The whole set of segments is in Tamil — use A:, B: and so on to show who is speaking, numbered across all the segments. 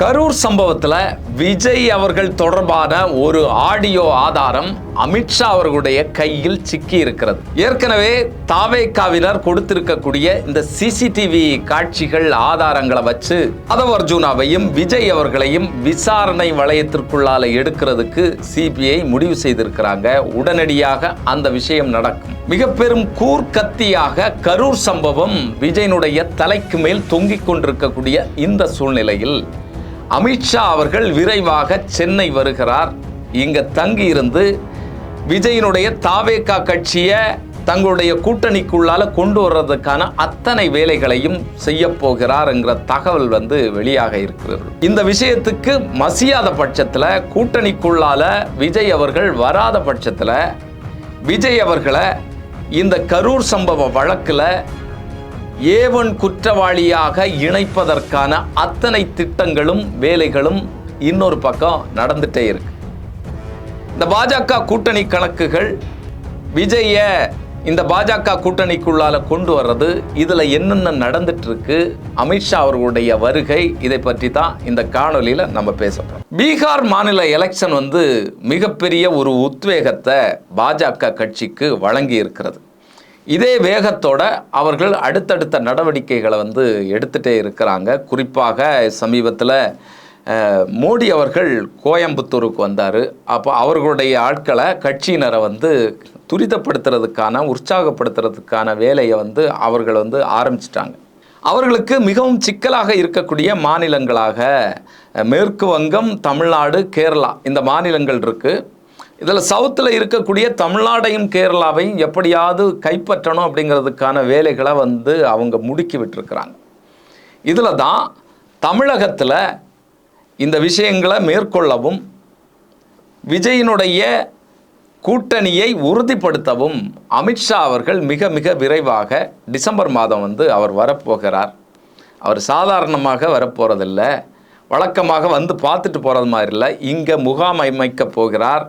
A: கரூர் சம்பவத்தில் விஜய் அவர்கள் தொடர்பான ஒரு ஆடியோ ஆதாரம் அமித்ஷா அவர்களுடைய கையில் சிக்கி இருக்கிறது ஏற்கனவே தாவேக்காவினர் கொடுத்திருக்கக்கூடிய இந்த சிசிடிவி காட்சிகள் ஆதாரங்களை வச்சு அதவ் அர்ஜுனாவையும் விஜய் அவர்களையும் விசாரணை வளையத்திற்குள்ளால எடுக்கிறதுக்கு சிபிஐ முடிவு செய்திருக்கிறாங்க உடனடியாக அந்த விஷயம் நடக்கும் மிக பெரும் கூர்க்கத்தியாக கரூர் சம்பவம் விஜயனுடைய தலைக்கு மேல் தொங்கிக் கொண்டிருக்கக்கூடிய இந்த சூழ்நிலையில் அமித்ஷா அவர்கள் விரைவாக சென்னை வருகிறார் இங்கே தங்கியிருந்து விஜயினுடைய தாவேக்கா கட்சியை தங்களுடைய கூட்டணிக்குள்ளால கொண்டு வர்றதுக்கான அத்தனை வேலைகளையும் செய்ய போகிறார் என்கிற தகவல் வந்து வெளியாக இருக்கிறது இந்த விஷயத்துக்கு மசியாத பட்சத்தில் கூட்டணிக்குள்ளால விஜய் அவர்கள் வராத பட்சத்தில் விஜய் அவர்களை இந்த கரூர் சம்பவ வழக்கில் ஏவன் குற்றவாளியாக இணைப்பதற்கான அத்தனை திட்டங்களும் வேலைகளும் இன்னொரு பக்கம் நடந்துட்டே இருக்கு இந்த பாஜக கூட்டணி கணக்குகள் விஜய இந்த பாஜக கூட்டணிக்குள்ளால கொண்டு வர்றது இதில் என்னென்ன நடந்துட்டு இருக்கு அமித்ஷா அவர்களுடைய வருகை இதை பற்றி தான் இந்த காணொலியில் நம்ம பேசப்போம் பீகார் மாநில எலெக்ஷன் வந்து மிகப்பெரிய ஒரு உத்வேகத்தை பாஜக கட்சிக்கு வழங்கி இருக்கிறது இதே வேகத்தோட அவர்கள் அடுத்தடுத்த நடவடிக்கைகளை வந்து எடுத்துகிட்டே இருக்கிறாங்க குறிப்பாக சமீபத்தில் மோடி அவர்கள் கோயம்புத்தூருக்கு வந்தார் அப்போ அவர்களுடைய ஆட்களை கட்சியினரை வந்து துரிதப்படுத்துறதுக்கான உற்சாகப்படுத்துறதுக்கான வேலையை வந்து அவர்கள் வந்து ஆரம்பிச்சிட்டாங்க அவர்களுக்கு மிகவும் சிக்கலாக இருக்கக்கூடிய மாநிலங்களாக மேற்கு வங்கம் தமிழ்நாடு கேரளா இந்த மாநிலங்கள் இருக்குது இதில் சவுத்தில் இருக்கக்கூடிய தமிழ்நாடையும் கேரளாவையும் எப்படியாவது கைப்பற்றணும் அப்படிங்கிறதுக்கான வேலைகளை வந்து அவங்க முடுக்கி விட்டுருக்குறாங்க இதில் தான் தமிழகத்தில் இந்த விஷயங்களை மேற்கொள்ளவும் விஜயினுடைய கூட்டணியை உறுதிப்படுத்தவும் அமித்ஷா அவர்கள் மிக மிக விரைவாக டிசம்பர் மாதம் வந்து அவர் வரப்போகிறார் அவர் சாதாரணமாக வரப்போகிறதில்ல வழக்கமாக வந்து பார்த்துட்டு போகிறது மாதிரி இல்லை இங்கே முகாம் அமைக்க போகிறார்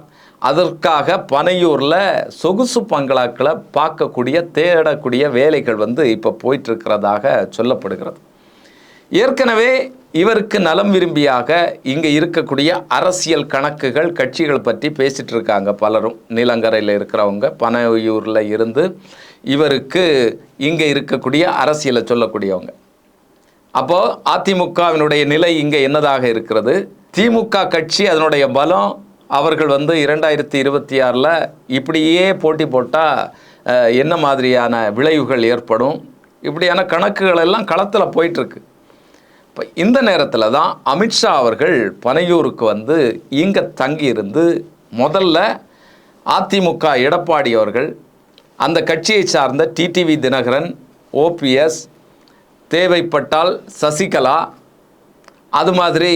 A: அதற்காக பனையூரில் சொகுசு பங்களாக்களை பார்க்கக்கூடிய தேடக்கூடிய வேலைகள் வந்து இப்போ போயிட்டுருக்கிறதாக சொல்லப்படுகிறது ஏற்கனவே இவருக்கு நலம் விரும்பியாக இங்கே இருக்கக்கூடிய அரசியல் கணக்குகள் கட்சிகள் பற்றி பேசிகிட்டு இருக்காங்க பலரும் நீலங்கரையில் இருக்கிறவங்க பனையூரில் இருந்து இவருக்கு இங்கே இருக்கக்கூடிய அரசியலை சொல்லக்கூடியவங்க அப்போது அதிமுகவினுடைய நிலை இங்கே என்னதாக இருக்கிறது திமுக கட்சி அதனுடைய பலம் அவர்கள் வந்து இரண்டாயிரத்தி இருபத்தி ஆறில் இப்படியே போட்டி போட்டால் என்ன மாதிரியான விளைவுகள் ஏற்படும் இப்படியான கணக்குகள் எல்லாம் களத்தில் போயிட்டுருக்கு இப்போ இந்த நேரத்தில் தான் அமித்ஷா அவர்கள் பனையூருக்கு வந்து இங்கே தங்கியிருந்து முதல்ல அதிமுக எடப்பாடி அவர்கள் அந்த கட்சியை சார்ந்த டிடிவி தினகரன் ஓபிஎஸ் தேவைப்பட்டால் சசிகலா அது மாதிரி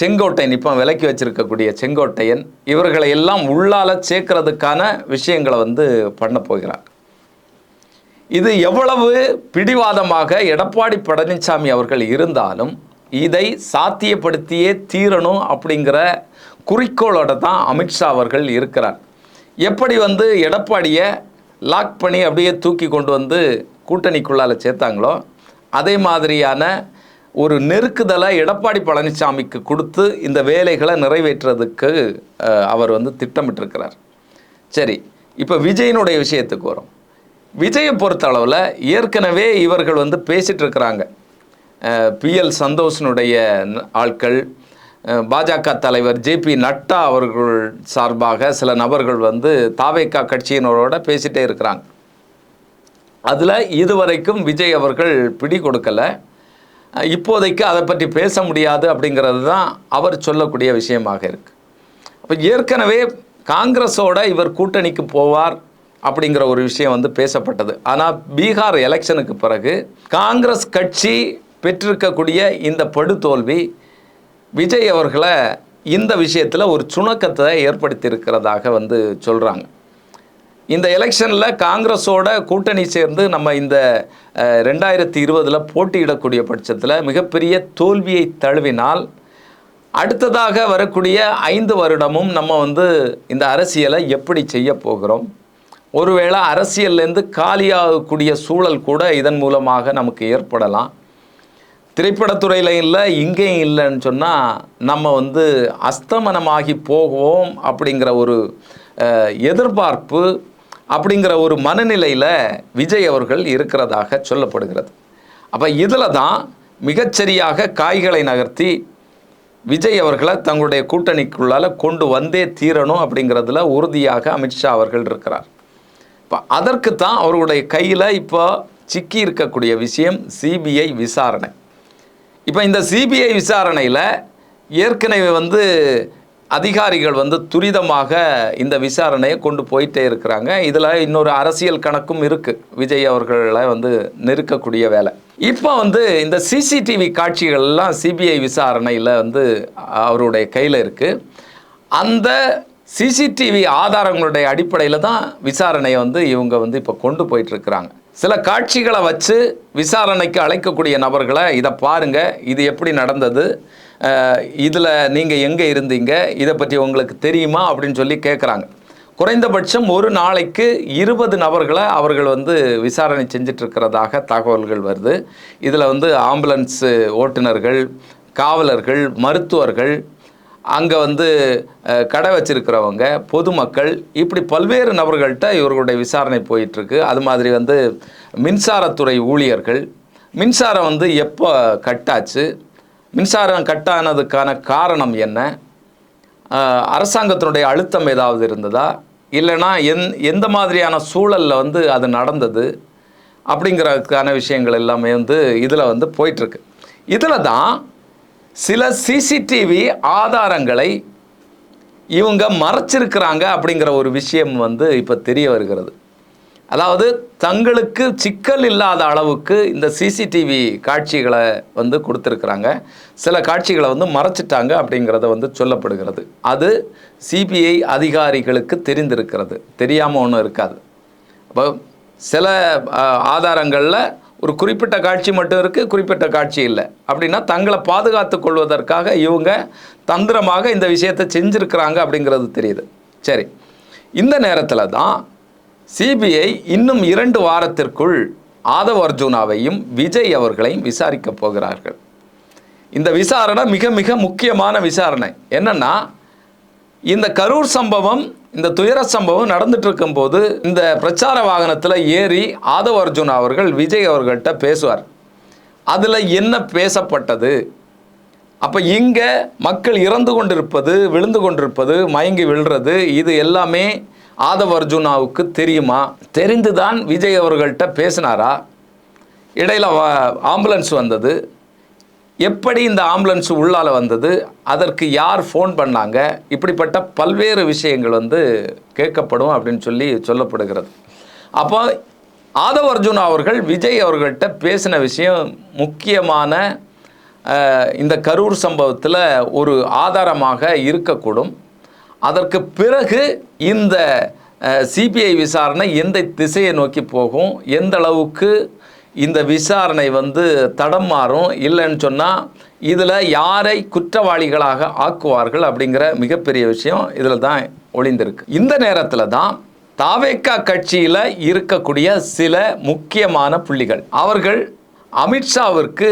A: செங்கோட்டையன் இப்போ விலக்கி வச்சிருக்கக்கூடிய செங்கோட்டையன் இவர்களை எல்லாம் உள்ளால சேர்க்கறதுக்கான விஷயங்களை வந்து பண்ண போகிறார் இது எவ்வளவு பிடிவாதமாக எடப்பாடி பழனிசாமி அவர்கள் இருந்தாலும் இதை சாத்தியப்படுத்தியே தீரணும் அப்படிங்கிற குறிக்கோளோட தான் அமித்ஷா அவர்கள் இருக்கிறார் எப்படி வந்து எடப்பாடியை லாக் பண்ணி அப்படியே தூக்கி கொண்டு வந்து கூட்டணிக்குள்ளால் சேர்த்தாங்களோ அதே மாதிரியான ஒரு நெருக்குதலை எடப்பாடி பழனிசாமிக்கு கொடுத்து இந்த வேலைகளை நிறைவேற்றுறதுக்கு அவர் வந்து திட்டமிட்டிருக்கிறார் சரி இப்போ விஜயனுடைய விஷயத்துக்கு வரும் விஜயை பொறுத்த அளவில் ஏற்கனவே இவர்கள் வந்து பேசிகிட்டு இருக்கிறாங்க பிஎல் சந்தோஷனுடைய ஆட்கள் பாஜக தலைவர் ஜேபி நட்டா அவர்கள் சார்பாக சில நபர்கள் வந்து தாவேக்கா கட்சியினரோட பேசிகிட்டே இருக்கிறாங்க அதில் இதுவரைக்கும் விஜய் அவர்கள் பிடி கொடுக்கலை இப்போதைக்கு அதை பற்றி பேச முடியாது அப்படிங்கிறது தான் அவர் சொல்லக்கூடிய விஷயமாக இருக்குது அப்போ ஏற்கனவே காங்கிரஸோட இவர் கூட்டணிக்கு போவார் அப்படிங்கிற ஒரு விஷயம் வந்து பேசப்பட்டது ஆனால் பீகார் எலெக்ஷனுக்கு பிறகு காங்கிரஸ் கட்சி பெற்றிருக்கக்கூடிய இந்த படுதோல்வி விஜய் அவர்களை இந்த விஷயத்தில் ஒரு சுணக்கத்தை ஏற்படுத்தியிருக்கிறதாக வந்து சொல்கிறாங்க இந்த எலெக்ஷனில் காங்கிரஸோட கூட்டணி சேர்ந்து நம்ம இந்த ரெண்டாயிரத்தி இருபதில் போட்டியிடக்கூடிய பட்சத்தில் மிகப்பெரிய தோல்வியை தழுவினால் அடுத்ததாக வரக்கூடிய ஐந்து வருடமும் நம்ம வந்து இந்த அரசியலை எப்படி செய்ய போகிறோம் ஒருவேளை அரசியல்லேருந்து காலியாகக்கூடிய சூழல் கூட இதன் மூலமாக நமக்கு ஏற்படலாம் திரைப்படத்துறையில் இல்லை இங்கேயும் இல்லைன்னு சொன்னால் நம்ம வந்து அஸ்தமனமாகி போகுவோம் அப்படிங்கிற ஒரு எதிர்பார்ப்பு அப்படிங்கிற ஒரு மனநிலையில் விஜய் அவர்கள் இருக்கிறதாக சொல்லப்படுகிறது அப்போ இதில் தான் மிகச்சரியாக காய்களை நகர்த்தி விஜய் அவர்களை தங்களுடைய கூட்டணிக்குள்ளால் கொண்டு வந்தே தீரணும் அப்படிங்கிறதுல உறுதியாக அமித்ஷா அவர்கள் இருக்கிறார் இப்போ அதற்கு தான் அவர்களுடைய கையில் இப்போ சிக்கி இருக்கக்கூடிய விஷயம் சிபிஐ விசாரணை இப்போ இந்த சிபிஐ விசாரணையில் ஏற்கனவே வந்து அதிகாரிகள் வந்து துரிதமாக இந்த விசாரணையை கொண்டு போயிட்டே இருக்கிறாங்க இதில் இன்னொரு அரசியல் கணக்கும் இருக்குது விஜய் அவர்களை வந்து நெருக்கக்கூடிய வேலை இப்போ வந்து இந்த சிசிடிவி காட்சிகள்லாம் சிபிஐ விசாரணையில் வந்து அவருடைய கையில் இருக்குது அந்த சிசிடிவி ஆதாரங்களுடைய அடிப்படையில் தான் விசாரணையை வந்து இவங்க வந்து இப்போ கொண்டு போயிட்டுருக்கிறாங்க சில காட்சிகளை வச்சு விசாரணைக்கு அழைக்கக்கூடிய நபர்களை இதை பாருங்கள் இது எப்படி நடந்தது இதில் நீங்கள் எங்கே இருந்தீங்க இதை பற்றி உங்களுக்கு தெரியுமா அப்படின்னு சொல்லி கேட்குறாங்க குறைந்தபட்சம் ஒரு நாளைக்கு இருபது நபர்களை அவர்கள் வந்து விசாரணை செஞ்சிட்ருக்கிறதாக தகவல்கள் வருது இதில் வந்து ஆம்புலன்ஸு ஓட்டுநர்கள் காவலர்கள் மருத்துவர்கள் அங்கே வந்து கடை வச்சிருக்கிறவங்க பொதுமக்கள் இப்படி பல்வேறு நபர்கள்ட்ட இவர்களுடைய விசாரணை போயிட்டுருக்கு அது மாதிரி வந்து மின்சாரத்துறை ஊழியர்கள் மின்சாரம் வந்து எப்போ கட்டாச்சு மின்சாரம் கட் ஆனதுக்கான காரணம் என்ன அரசாங்கத்தினுடைய அழுத்தம் ஏதாவது இருந்ததா இல்லைனா எந் எந்த மாதிரியான சூழலில் வந்து அது நடந்தது அப்படிங்கிறதுக்கான விஷயங்கள் எல்லாமே வந்து இதில் வந்து போயிட்டுருக்கு இதில் தான் சில சிசிடிவி ஆதாரங்களை இவங்க மறைச்சிருக்கிறாங்க அப்படிங்கிற ஒரு விஷயம் வந்து இப்போ தெரிய வருகிறது அதாவது தங்களுக்கு சிக்கல் இல்லாத அளவுக்கு இந்த சிசிடிவி காட்சிகளை வந்து கொடுத்துருக்குறாங்க சில காட்சிகளை வந்து மறைச்சிட்டாங்க அப்படிங்கிறத வந்து சொல்லப்படுகிறது அது சிபிஐ அதிகாரிகளுக்கு தெரிந்திருக்கிறது தெரியாமல் ஒன்றும் இருக்காது அப்போ சில ஆதாரங்களில் ஒரு குறிப்பிட்ட காட்சி மட்டும் இருக்குது குறிப்பிட்ட காட்சி இல்லை அப்படின்னா தங்களை பாதுகாத்து கொள்வதற்காக இவங்க தந்திரமாக இந்த விஷயத்தை செஞ்சுருக்கிறாங்க அப்படிங்கிறது தெரியுது சரி இந்த நேரத்தில் தான் சிபிஐ இன்னும் இரண்டு வாரத்திற்குள் ஆதவ் அர்ஜுனாவையும் விஜய் அவர்களையும் விசாரிக்கப் போகிறார்கள் இந்த விசாரணை மிக மிக முக்கியமான விசாரணை என்னென்னா இந்த கரூர் சம்பவம் இந்த துயர சம்பவம் நடந்துட்டு இருக்கும்போது இந்த பிரச்சார வாகனத்தில் ஏறி ஆதவ் அர்ஜுன் அவர்கள் விஜய் அவர்கள்ட்ட பேசுவார் அதில் என்ன பேசப்பட்டது அப்போ இங்கே மக்கள் இறந்து கொண்டிருப்பது விழுந்து கொண்டிருப்பது மயங்கி விழுறது இது எல்லாமே ஆதவ அர்ஜுனாவுக்கு தெரியுமா தெரிந்துதான் விஜய் அவர்கள்ட்ட பேசினாரா இடையில் ஆம்புலன்ஸ் வந்தது எப்படி இந்த ஆம்புலன்ஸ் உள்ளால் வந்தது அதற்கு யார் ஃபோன் பண்ணாங்க இப்படிப்பட்ட பல்வேறு விஷயங்கள் வந்து கேட்கப்படும் அப்படின்னு சொல்லி சொல்லப்படுகிறது அப்போ ஆதவ அர்ஜுனா அவர்கள் விஜய் அவர்கள்ட்ட பேசின விஷயம் முக்கியமான இந்த கரூர் சம்பவத்தில் ஒரு ஆதாரமாக இருக்கக்கூடும் அதற்கு பிறகு இந்த சிபிஐ விசாரணை எந்த திசையை நோக்கி போகும் எந்த அளவுக்கு இந்த விசாரணை வந்து தடம் மாறும் இல்லைன்னு சொன்னால் இதில் யாரை குற்றவாளிகளாக ஆக்குவார்கள் அப்படிங்கிற மிகப்பெரிய விஷயம் இதில் தான் ஒளிந்திருக்கு இந்த நேரத்தில் தான் தாவேக்கா கட்சியில் இருக்கக்கூடிய சில முக்கியமான புள்ளிகள் அவர்கள் அமித்ஷாவிற்கு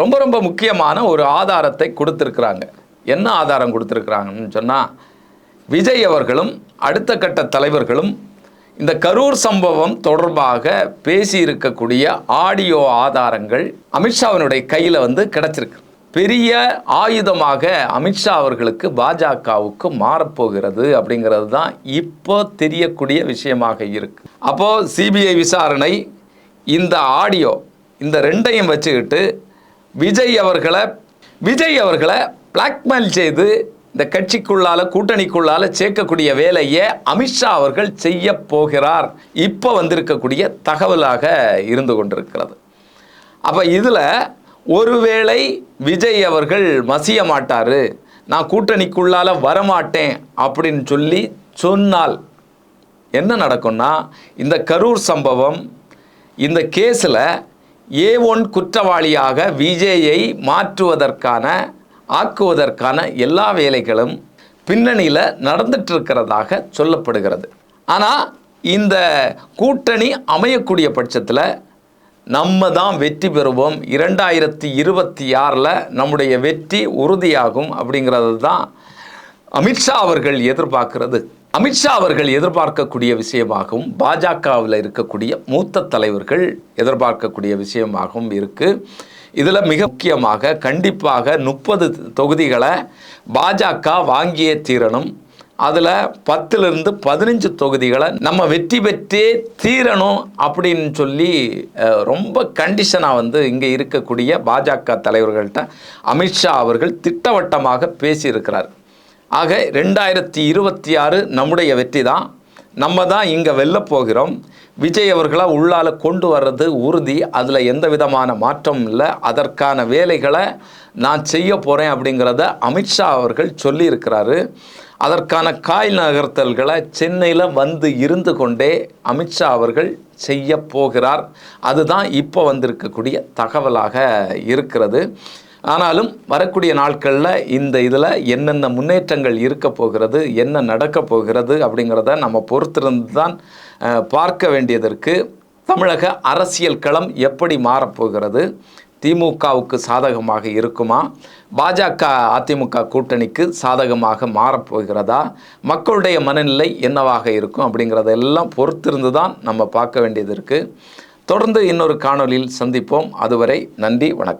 A: ரொம்ப ரொம்ப முக்கியமான ஒரு ஆதாரத்தை கொடுத்துருக்குறாங்க என்ன ஆதாரம் கொடுத்துருக்குறாங்கன்னு சொன்னால் விஜய் அவர்களும் அடுத்த கட்ட தலைவர்களும் இந்த கரூர் சம்பவம் தொடர்பாக பேசியிருக்கக்கூடிய ஆடியோ ஆதாரங்கள் அமித்ஷாவினுடைய கையில் வந்து கிடச்சிருக்கு பெரிய ஆயுதமாக அமித்ஷா அவர்களுக்கு பாஜகவுக்கு மாறப்போகிறது அப்படிங்கிறது தான் இப்போ தெரியக்கூடிய விஷயமாக இருக்குது அப்போது சிபிஐ விசாரணை இந்த ஆடியோ இந்த ரெண்டையும் வச்சுக்கிட்டு விஜய் அவர்களை விஜய் அவர்களை பிளாக்மெயில் செய்து இந்த கட்சிக்குள்ளால கூட்டணிக்குள்ளால சேர்க்கக்கூடிய வேலையை அமித்ஷா அவர்கள் செய்ய போகிறார் இப்போ வந்திருக்கக்கூடிய தகவலாக இருந்து கொண்டிருக்கிறது அப்போ இதில் ஒருவேளை விஜய் அவர்கள் மசிய மாட்டார் நான் கூட்டணிக்குள்ளால வரமாட்டேன் அப்படின்னு சொல்லி சொன்னால் என்ன நடக்கும்னா இந்த கரூர் சம்பவம் இந்த கேஸில் ஏ ஒன் குற்றவாளியாக விஜயை மாற்றுவதற்கான ஆக்குவதற்கான எல்லா வேலைகளும் பின்னணியில் நடந்துட்டு சொல்லப்படுகிறது ஆனால் இந்த கூட்டணி அமையக்கூடிய பட்சத்தில் நம்ம தான் வெற்றி பெறுவோம் இரண்டாயிரத்தி இருபத்தி ஆறில் நம்முடைய வெற்றி உறுதியாகும் அப்படிங்கிறது தான் அமித்ஷா அவர்கள் எதிர்பார்க்கிறது அமித்ஷா அவர்கள் எதிர்பார்க்கக்கூடிய விஷயமாகவும் பாஜகவில் இருக்கக்கூடிய மூத்த தலைவர்கள் எதிர்பார்க்கக்கூடிய விஷயமாகவும் இருக்குது இதில் மிக முக்கியமாக கண்டிப்பாக முப்பது தொகுதிகளை பாஜக வாங்கியே தீரணும் அதில் பத்துலேருந்து பதினஞ்சு தொகுதிகளை நம்ம வெற்றி பெற்றே தீரணும் அப்படின்னு சொல்லி ரொம்ப கண்டிஷனாக வந்து இங்கே இருக்கக்கூடிய பாஜக தலைவர்கள்ட்ட அமித்ஷா அவர்கள் திட்டவட்டமாக பேசியிருக்கிறார் ஆக ரெண்டாயிரத்தி இருபத்தி ஆறு நம்முடைய வெற்றி தான் நம்ம தான் இங்கே வெல்ல போகிறோம் விஜய் அவர்களை உள்ளால் கொண்டு வர்றது உறுதி அதில் எந்த விதமான மாற்றமும் இல்லை அதற்கான வேலைகளை நான் செய்ய போகிறேன் அப்படிங்கிறத அமித்ஷா அவர்கள் சொல்லியிருக்கிறாரு அதற்கான காய் நகர்த்தல்களை சென்னையில் வந்து இருந்து கொண்டே அமித்ஷா அவர்கள் செய்ய போகிறார் அதுதான் இப்போ வந்திருக்கக்கூடிய தகவலாக இருக்கிறது ஆனாலும் வரக்கூடிய நாட்களில் இந்த இதில் என்னென்ன முன்னேற்றங்கள் இருக்க போகிறது என்ன நடக்க போகிறது அப்படிங்கிறத நம்ம பொறுத்திருந்து தான் பார்க்க வேண்டியதற்கு தமிழக அரசியல் களம் எப்படி மாறப்போகிறது திமுகவுக்கு சாதகமாக இருக்குமா பாஜக அதிமுக கூட்டணிக்கு சாதகமாக மாறப்போகிறதா மக்களுடைய மனநிலை என்னவாக இருக்கும் அப்படிங்கிறதெல்லாம் பொறுத்திருந்து தான் நம்ம பார்க்க வேண்டியது இருக்குது தொடர்ந்து இன்னொரு காணொலியில் சந்திப்போம் அதுவரை நன்றி வணக்கம்